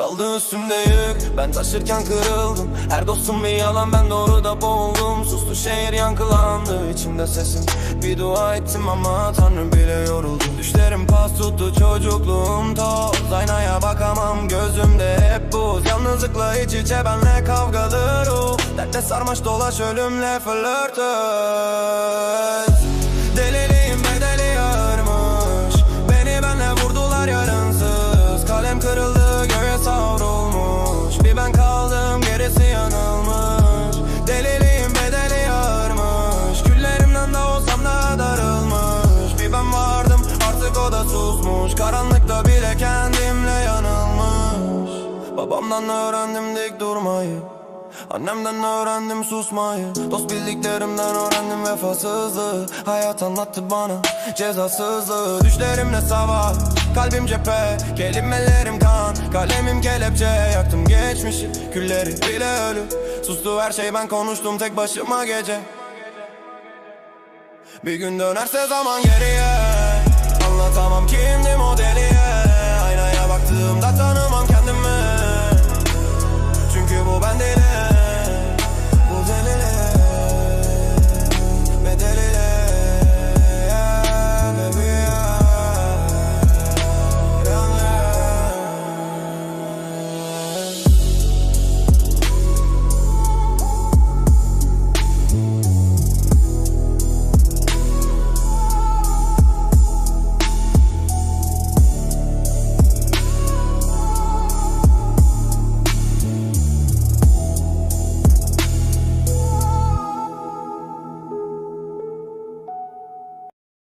Kaldı üstümde yük. Ben taşırken kırıldım. Her dostum bir yalan ben doğru da boğuldum. Sustu şehir yankılandı içimde sesim Bir dua ettim ama Tanrı bile yoruldu. Düşlerim pas tuttu çocukluğum toz. Aynaya bakamam gözümde hep buz. Yalnızlıkla iç içe benle kavgalı ruh Dertte sarmaş dolaş ölümle flörtöz Karanlıkta bile kendimle yanılmış. Babamdan öğrendim dik durmayı. Annemden öğrendim susmayı. Dost bildiklerimden öğrendim vefasızlığı Hayat anlattı bana cezasızlığı Düşlerimle savaş Kalbim cephe. Kelimelerim kan Kalemim kelepçe. Yaktım geçmişi Külleri bile ölü. Sustu her şey ben konuştum tek başıma gece. Bir gün dönerse zaman geriye. Anlatamam kimdim o deliye